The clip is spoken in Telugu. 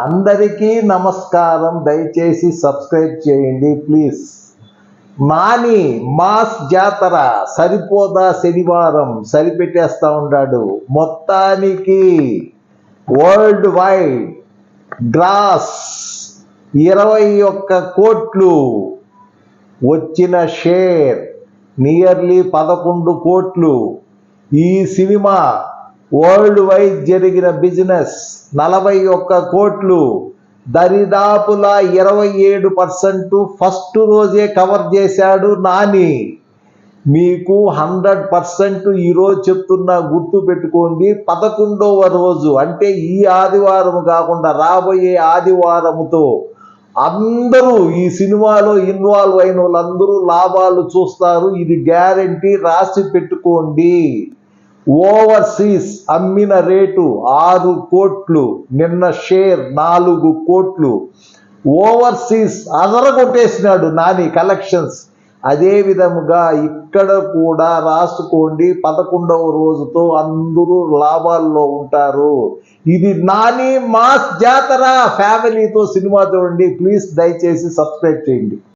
అందరికీ నమస్కారం. దయచేసి సబ్స్క్రైబ్ చేయండి ప్లీజ్. నాని మాస్ జాతర సరిపోదా శనివారం? సరిపెట్టేస్తా ఉంటాడు మొత్తానికి వరల్డ్ వైడ్ గ్రాస్ ఇరవై ఒక్క కోట్లు వచ్చిన షేర్ నియర్లీ పదకొండు కోట్లు. ఈ సినిమా వరల్డ్ వైడ్ జరిగిన బిజినెస్ నలభై ఒక్క కోట్లు. దరిదాపులా ఇరవై ఏడు పర్సెంట్ ఫస్ట్ రోజే కవర్ చేశాడు నాని. మీకు హండ్రెడ్ పర్సెంట్ ఈరోజు చెప్తున్నా గుర్తు పెట్టుకోండి పదకొండవ రోజు అంటే ఈ ఆదివారం కాకుండా రాబోయే ఆదివారముతో అందరూ ఈ సినిమాలో ఇన్వాల్వ్ అయిన వాళ్ళందరూ లాభాలు చూస్తారు ఇది గ్యారంటీ రాసి పెట్టుకోండి. ఓవర్సీస్ అమ్మిన రేటు ఆరు కోట్లు నిన్న షేర్ నాలుగు కోట్లు. ఓవర్సీస్ అదరగొట్టేసినాడు నాని కలెక్షన్స్. అదే విధముగా ఇక్కడ కూడా రాసుకోండి పదకొండవ రోజుతో అందరూ లాభాల్లో ఉంటారు. ఇది నాని మాస్ జాతర ఫ్యామిలీతో సినిమా చూడండి ప్లీజ్ దయచేసి సబ్స్క్రైబ్ చేయండి.